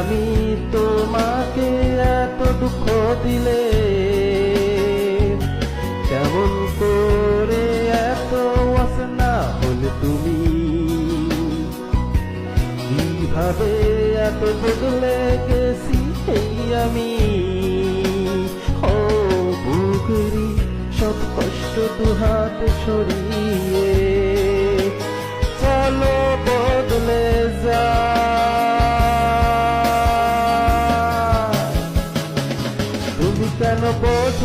আমি তোমাকে এত দুঃখ দিলে কেমন করে এত অসনা হল তুমি? কীভাবে এত বদলে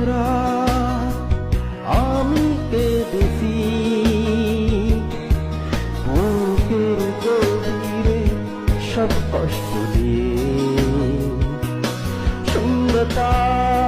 তোরা আমি কেঁদেছি বুকের গভীরে সব কষ্ট দিয়ে। শূন্যতায়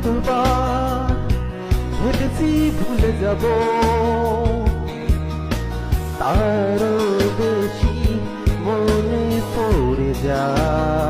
যতবার ভেবেছি ভুলে যাব। তারও বেশি মনে পড়ে যায়।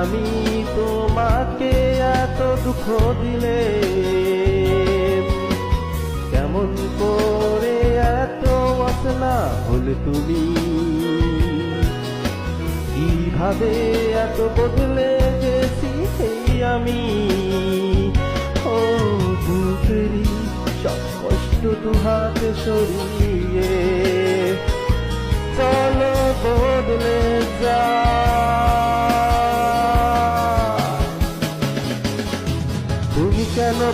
আমি তোমাকে এত দুঃখ দিলে, কেমন করে এত আসনা হলে তুমি? কীভাবে এত বদলে গেছি আমি? ও বুকেরি সব কষ্ট দু হাতে সরিয়ে, চলো বদলে যা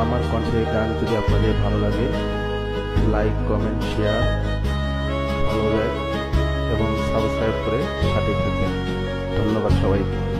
আমার কণ্ঠের গান যদি আপনাদের ভালো লাগে like comment share follow back এবং সাবস্ক্রাইব করে সাথে থাকবেন। ধন্যবাদ সবাইকে।